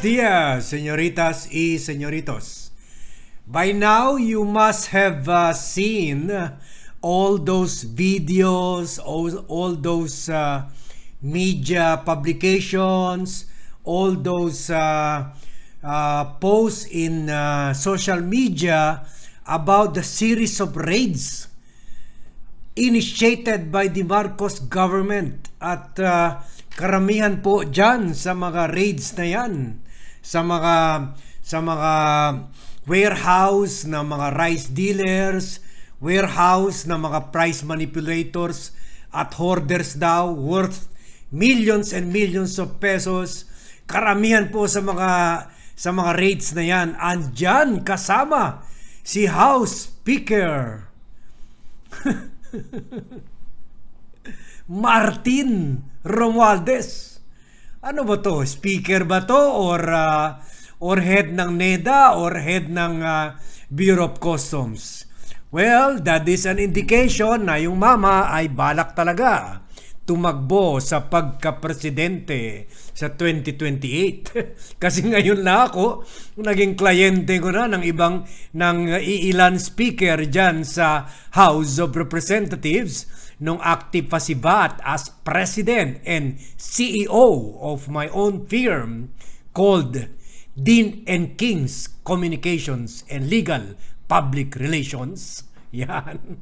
Buenos señoritas y señoritos. By now, you must have uh, seen all those videos, all, all those uh, media publications, all those uh, uh, posts in uh, social media about the series of raids initiated by the Marcos government at uh, karamihan po dyan sa mga raids na yan sa mga sa mga warehouse na mga rice dealers warehouse na mga price manipulators at hoarders daw worth millions and millions of pesos. Karamihan po sa mga sa mga raids na yan. Andyan kasama si House Speaker. Martin Romualdez. Ano ba to? Speaker ba to or uh, or head ng NEDA or head ng uh, Bureau of Customs? Well, that is an indication na yung mama ay balak talaga tumakbo sa pagka-presidente sa 2028. Kasi ngayon na ako, naging kliyente ko na ng ibang ng iilan speaker dyan sa House of Representatives nung active pa si Bat as president and CEO of my own firm called Dean and Kings Communications and Legal Public Relations. Yan.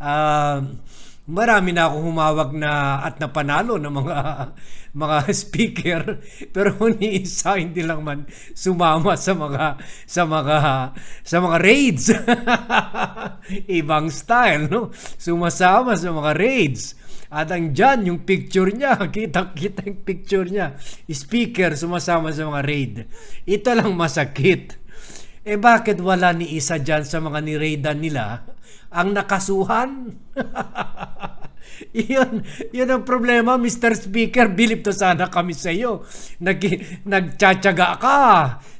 Uh, marami na akong humawag na at napanalo ng mga mga speaker pero ni isa hindi lang man sumama sa mga sa mga sa mga raids ibang style no sumasama sa mga raids at ang dyan, yung picture niya, kita-kita yung picture niya. Speaker, sumasama sa mga raid. Ito lang masakit. Eh bakit wala ni isa dyan sa mga niraidan nila ang nakasuhan? yun, yun ang problema, Mr. Speaker. Bilip to sana kami sa iyo. Nag, nagtsatsaga ka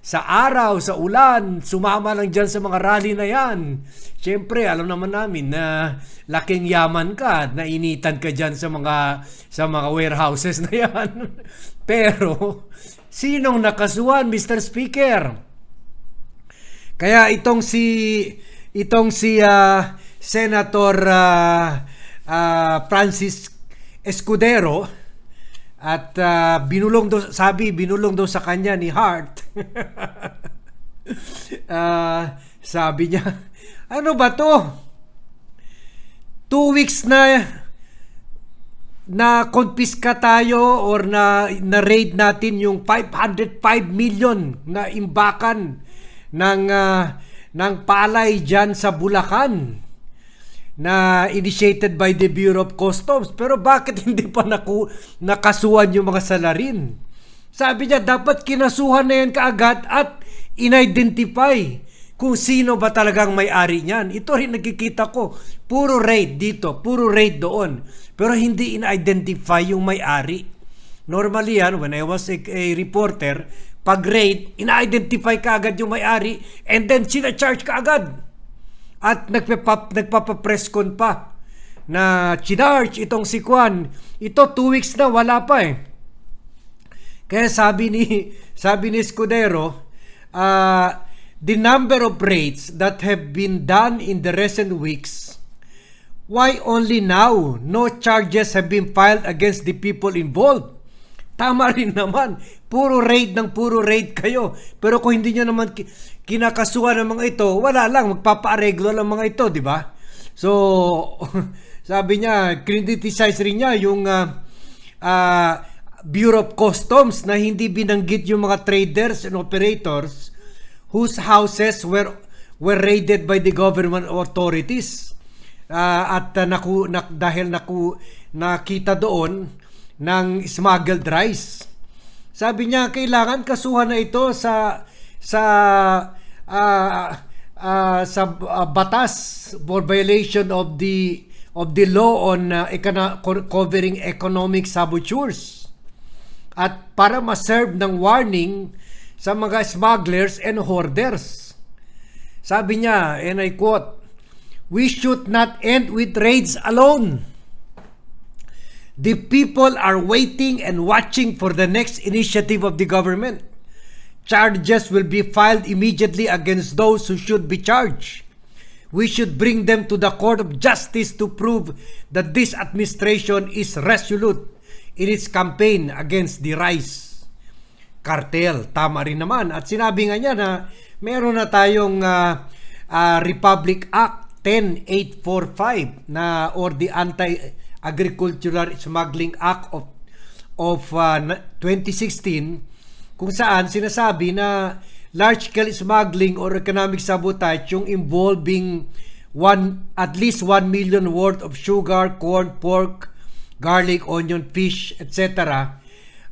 sa araw, sa ulan, sumama lang dyan sa mga rally na yan. Siyempre, alam naman namin na laking yaman ka, nainitan ka dyan sa mga, sa mga warehouses na yan. Pero, sinong nakasuhan, Mr. Speaker? Kaya itong si itong si uh, Senator uh, uh, Francis Escudero at uh, binulong do sabi binulong daw sa kanya ni Hart. Uh, sabi niya ano ba to? Two weeks na na konpiska tayo or na na raid natin yung 505 million na imbakan ng uh, ng palay diyan sa Bulacan na initiated by the Bureau of Customs. Pero bakit hindi pa naku, nakasuhan yung mga salarin? Sabi niya, dapat kinasuhan na yan kaagad at in-identify kung sino ba talagang may-ari niyan. Ito rin nakikita ko. Puro raid dito, puro raid doon. Pero hindi in-identify yung may-ari. Normally yan, when I was a, a reporter, pag raid, ina-identify ka agad yung may-ari and then sina-charge ka agad. At nagpapap, nagpapapreskon pa na chinarge itong si Kwan. Ito, two weeks na, wala pa eh. Kaya sabi ni, sabi ni Scudero, uh, the number of raids that have been done in the recent weeks, why only now no charges have been filed against the people involved? Tama rin naman. Puro raid ng puro raid kayo. Pero kung hindi nyo naman kinakasuhan ng mga ito, wala lang. Magpapaareglo lang mga ito, di ba? So, sabi niya, criticize rin niya yung uh, uh, Bureau of Customs na hindi binanggit yung mga traders and operators whose houses were were raided by the government authorities. Uh, at uh, naku, na, dahil naku, nakita doon ng smuggled rice. Sabi niya kailangan kasuhan na ito sa sa uh, uh, sa uh, batas for violation of the of the law on uh, econo- covering economic saboteurs at para ma-serve ng warning sa mga smugglers and hoarders. Sabi niya, and I quote, We should not end with raids alone. The people are waiting and watching for the next initiative of the government. Charges will be filed immediately against those who should be charged. We should bring them to the court of justice to prove that this administration is resolute in its campaign against the rice cartel. Tama rin naman. At sinabi nga niya na meron na tayong ah, ah, Republic Act 10845 na or the Anti-Agricultural Smuggling Act of of ah, na- 2016 kung saan sinasabi na large-scale smuggling or economic sabotage yung involving one at least 1 million worth of sugar, corn, pork, garlic, onion, fish, etc.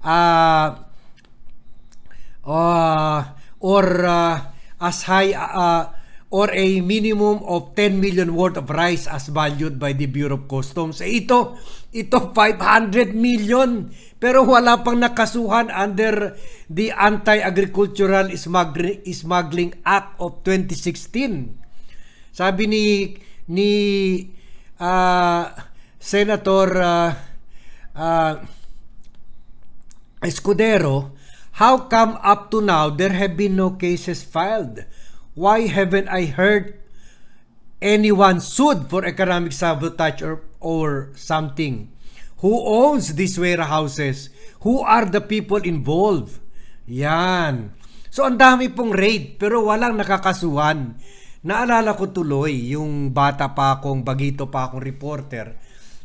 Ah uh, or uh, as high uh, or a minimum of 10 million worth of rice as valued by the Bureau of Customs. Eh, ito, ito 500 million pero wala pang nakasuhan under the Anti-Agricultural Smuggling, Act of 2016. Sabi ni ni uh, Senator uh, uh, Escudero, how come up to now there have been no cases filed? Why haven't I heard anyone sued for economic sabotage or, or something? Who owns these warehouses? Who are the people involved? Yan. So ang dami pong raid pero walang nakakasuhan. Naalala ko tuloy yung bata pa akong bagito pa akong reporter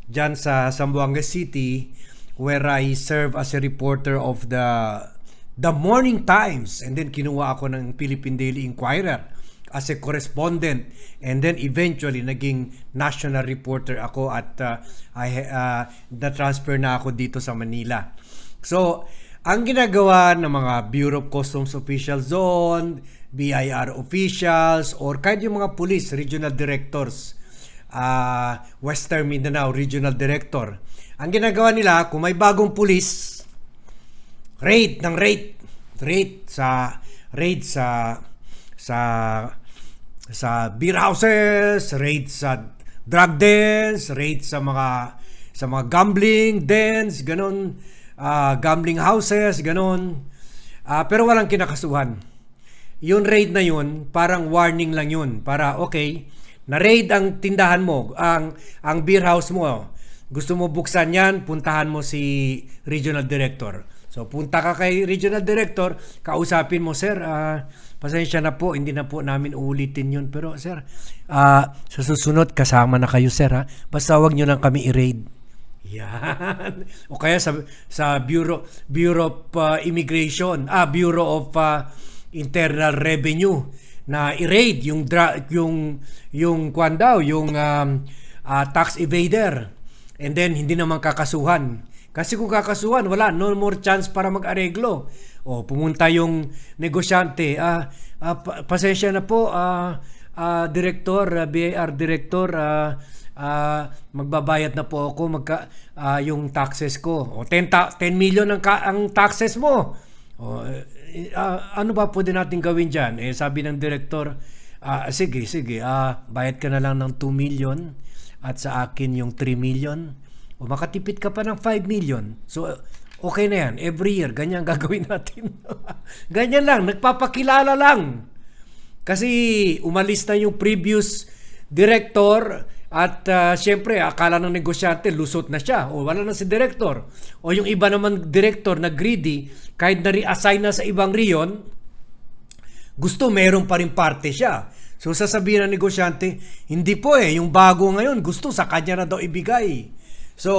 dyan sa Zamboanga City where I serve as a reporter of the the Morning Times and then kinuha ako ng Philippine Daily Inquirer as a correspondent and then eventually naging national reporter ako at uh, I uh, na-transfer na ako dito sa Manila. So, ang ginagawa ng mga Bureau of Customs officials doon, BIR officials, or kahit yung mga police, regional directors, uh, Western Mindanao Regional Director, ang ginagawa nila, kung may bagong police, rate ng rate, rate sa rate sa sa sa beer houses, rate sa drug dens, rate sa mga sa mga gambling dens, ganun, ah, gambling houses, ganun. Ah, pero walang kinakasuhan. Yung raid na yun, parang warning lang yun. Para, okay, na-raid ang tindahan mo, ang, ang beer house mo. Gusto mo buksan yan, puntahan mo si regional director. So, punta ka kay regional director, kausapin mo, sir, ah, pasensya na po, hindi na po namin uulitin yun. Pero, sir, ah, sa susunod, kasama na kayo, sir, ha? Basta wag nyo lang kami i-raid. Yan. O kaya sa sa Bureau Bureau of uh, Immigration, ah Bureau of uh, Internal Revenue na i-raid yung dra- yung yung kwan daw, yung um, ah, tax evader. And then hindi naman kakasuhan. Kasi kung kakasuhan, wala no more chance para mag-areglo. O pumunta yung negosyante, ah, ah pa- pasensya na po, ah, ah, director, ah, BAR director, ah, ah, magbabayad na po ako magka ah, yung taxes ko. O 10 ta- 10 million ang ka- ang taxes mo. O ah, ano ba pwede natin gawin diyan? Eh sabi ng director, ah, sige, sige, ah, bayad ka na lang ng 2 million at sa akin yung 3 million. O makatipid ka pa ng 5 million. So okay na yan. Every year ganyan gagawin natin. ganyan lang, nagpapakilala lang. Kasi umalis na yung previous director at uh, siyempre akala ng negosyante lusot na siya o wala na si director. O yung iba naman director na greedy kahit na reassign na sa ibang riyon gusto meron pa rin parte siya. So sasabihin ng negosyante, hindi po eh, yung bago ngayon gusto sa kanya na daw ibigay. So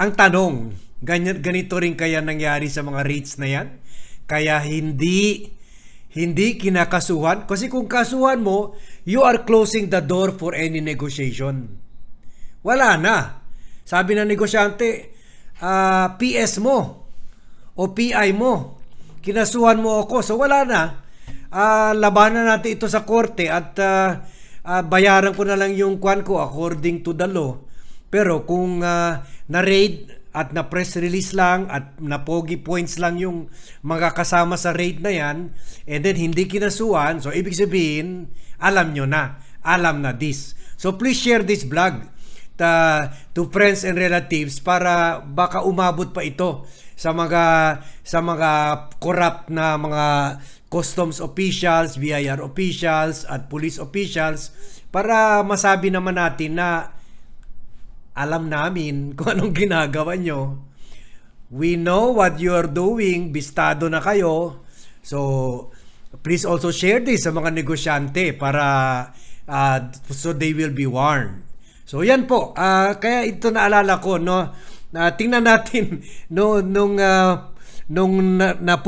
ang tanong, ganyan, ganito rin kaya nangyari sa mga rates na yan? Kaya hindi hindi kinakasuhan? Kasi kung kasuhan mo you are closing the door for any negotiation. Wala na. Sabi ng negosyante ah, PS mo o PI mo kinasuhan mo ako. So wala na. Ah, labanan natin ito sa korte at ah, ah, bayaran ko na lang yung kwan ko according to the law pero kung ah, na-raid at na press release lang at na pogi points lang yung mga kasama sa raid na yan and then hindi kinasuhan so ibig sabihin alam nyo na. Alam na this. So please share this vlog ta, to friends and relatives para baka umabot pa ito sa mga sa mga corrupt na mga customs officials, BIR officials at police officials para masabi naman natin na alam namin kung anong ginagawa nyo. We know what you are doing. Bistado na kayo. So, please also share this sa mga negosyante para uh, so they will be warned. So, yan po. Ah, kaya ito naalala ko, no? Na tingnan natin no nung ah, nung na,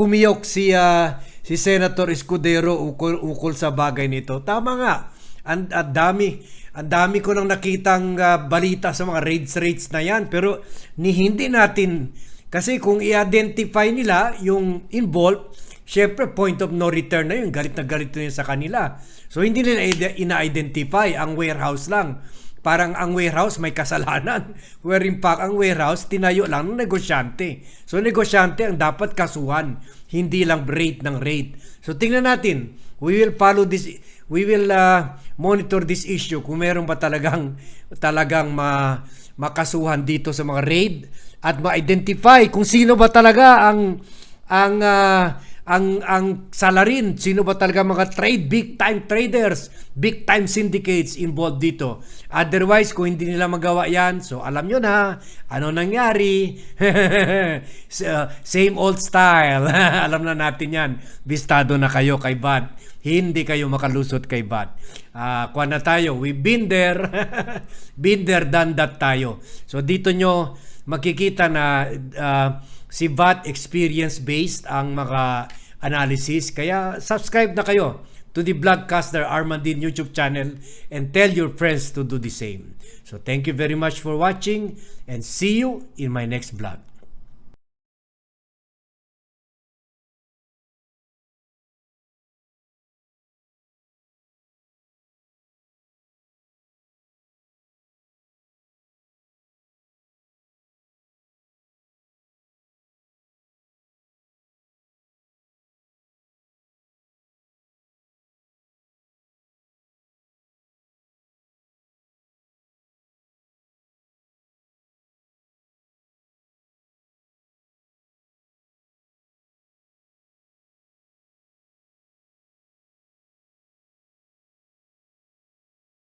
si ah, si Senator Escudero ukol, ukol sa bagay nito. Tama nga. Ang dami ang dami ko nang nakitang ah, balita sa mga raids rates na yan. Pero ni hindi natin kasi kung i-identify nila yung involved syempre point of no return na yun. Galit na galit na yun sa kanila. So hindi nila ide- ina-identify. Ang warehouse lang. Parang ang warehouse may kasalanan. Where in fact ang warehouse tinayo lang ng negosyante. So negosyante ang dapat kasuhan. Hindi lang rate ng rate. So tingnan natin. We will follow this we will uh, monitor this issue kung meron ba talagang talagang ma, makasuhan dito sa mga raid at ma-identify kung sino ba talaga ang ang ah, ang ang salarin sino ba talaga mga trade big time traders big time syndicates involved dito? Otherwise kung hindi nila magawa yan so alam nyo na ano nangyari? Same old style. Alam na natin yan. Bistado na kayo kay Bad hindi kayo makalusot kay Bad Ah, kuha na tayo. We been there. Been there done that tayo. So dito nyo makikita na ah, si VAT experience based ang mga analysis kaya subscribe na kayo to the Vlogcaster Armandin YouTube channel and tell your friends to do the same. So thank you very much for watching and see you in my next vlog.